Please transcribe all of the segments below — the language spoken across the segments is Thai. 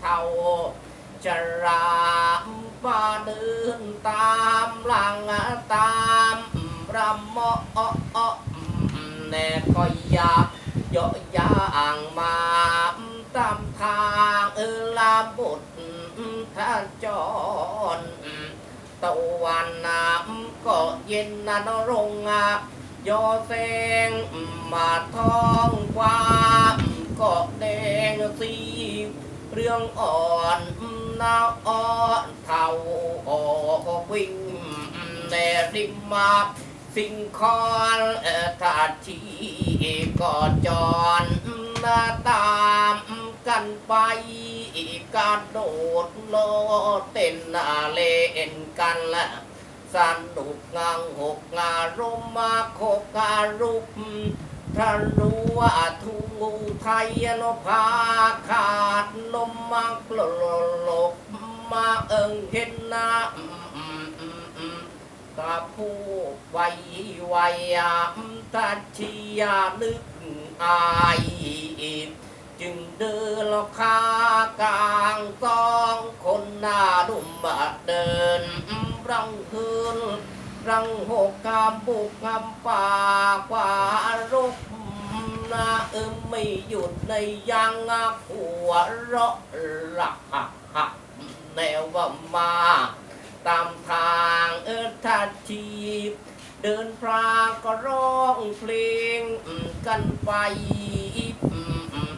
เท่าจะรามมาเดินตามหลังตามรำเมาะแน่ก็อยากเยาะยางมาตามทางเออลาบุตรท่าจรตะวันน้ำก็เย็นนะนรงอะยอแสงมาท้องกว่าก็แดงสี เรื่องอ่อนนาอ่อนเท่าออกวิ่งแนริมมาสิ่งคอนถาชีก็จอนนาตามกันไปการโดดโลเต้นเล่นกันละ สันุกงางหกงารมมาโคการุปถ้ารู้ว่าทูงูไทยนพาขาดลมมากลลกมาเอิงเห็นนาตาผู้ไวไวอะตาชียานึกอายจึงเดินลคากลางสองคนหน้าดุมมาเดิน รังคืน รังหกกามบุกกามป่ากว่ารุกนาเอิมไม่หยุดในยังหัวเราะหลักหักแนวว่ามา ตามทางเอทัดทีเดินพรางก็ร้องเพลงกันไป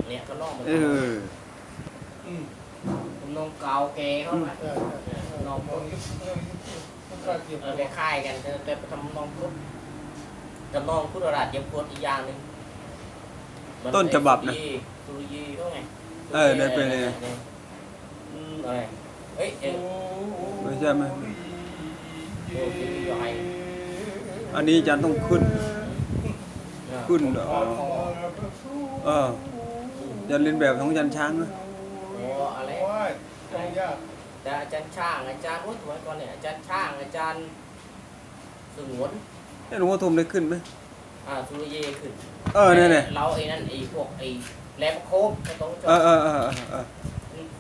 เนี่ยก็ร้องเหมือนเอกันออืมน้องเก่าแกเข้า มาเออเออเออน้องเออเออมันก็เกี่ยวเอกัอบไปค่ายกันแต่แต่ทำนองพุทธทำนองพุทธราชเย็บพวดอีกอย่างหนึ่งมัต้นฉบับนะสุริยีเขาไงเออได้ไปเลยอืมอะไรเอ้ยเอ้ยไม่ใช่ไหมโอ้ยใหญ่อันนี้อาจารย์ต้องขึ้น ขึ้นเหรอเออยันเรียนแบบของยันช้างนะโอ้อะไรโอ้ยไม่ยาก แต่อาจารย์ช่างอาจารย์โอ้ยสมัยก่อนเนี่ยอาจารย์ช่างอาจารย์สงวนไอ้หลวงพ่อทมได้ขึ้นไหมอ่าสุริยีขึ้นเออเนี่ยเนี่ยเราไอ้นั่นไอ้พวกไอ้แหลมโคบไม่ต้องจเอดอเออเออเออเออ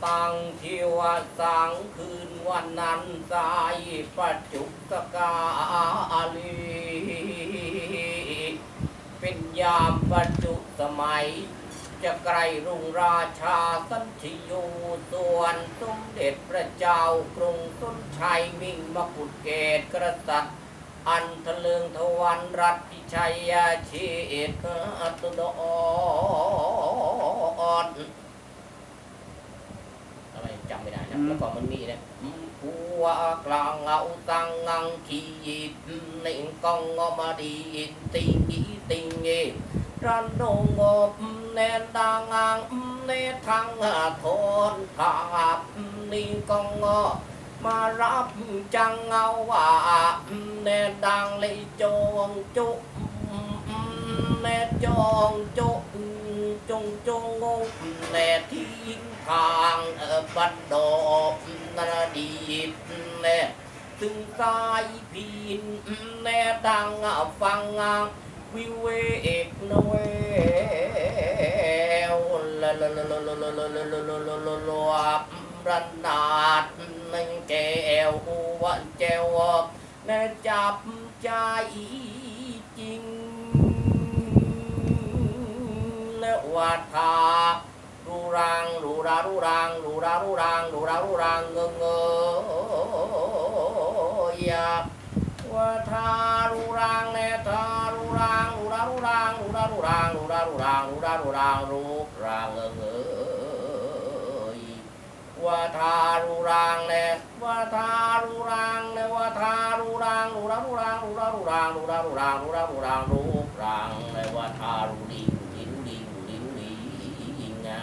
ตั้งที่ว่าสังคืนวันนั้นสายปัจจุกกาลีเป็นยามปัจจุสมัย จะไกลรุ่งราชาสันชิโยส่วนสมเด็จพระเจ้ากรุงสุนชัยมิ่งมกุฎเกตกษัตริย์อันทะเลืองทวันรัตพิชัยเชษฐอัตโดอนอะไรจำไม่ได้นะแล้วก็มันมีนะผัวกลางเงาตังงังขีดในกองงอมาดีติงอีติงเอ รันดงบแนนดางอังเนทางทนภาพนี่กองงอมารับจังเอาว่าแนดังเลยจงจุแนจงจุจงจงงงแนทิ้งทางบันดอบนาดีแนถึงสายพินแนดังฟัง วิเวกนเววละละละละละละละละละละละละละรันนาดนังแก้ววันแจวแน่จับใจจริงและวัดทารูรังรูรารูรังรูรารูรังรูรารูรังเงงเงยาว่าทารุรังเนทารุรังรุรารุ รังรุรารุรังรุรารุรังรุรารุรังรุรังเอิงเอยว่าทารุรังเนว่าทารุรังเนว่าทารุรังรุรารุรังรุรารุรังรุรารุรังรุรารุรังรุรังเนว่าทารุดิงดิงดิงดิงดิงนะ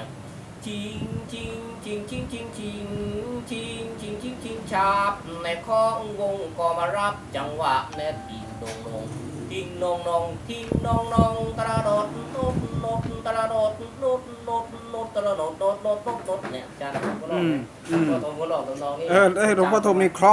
จิงจริงจริงจริงจริงจริงจริงจริงจริงจริงชาบในข้องวงก็มารับจังหวะแน่ดิงดงดง ทิงนองนองทิงนองนองตระโดดนดนดตระโดดนดนดนดตระโดดนดนดนดเนี่ยอาจารย์ก็ร้ออืมอืม ก็ต้องก็ร้องตำนองนี่ เออเอ้ยหลวงพ่อทมนี่คล่อง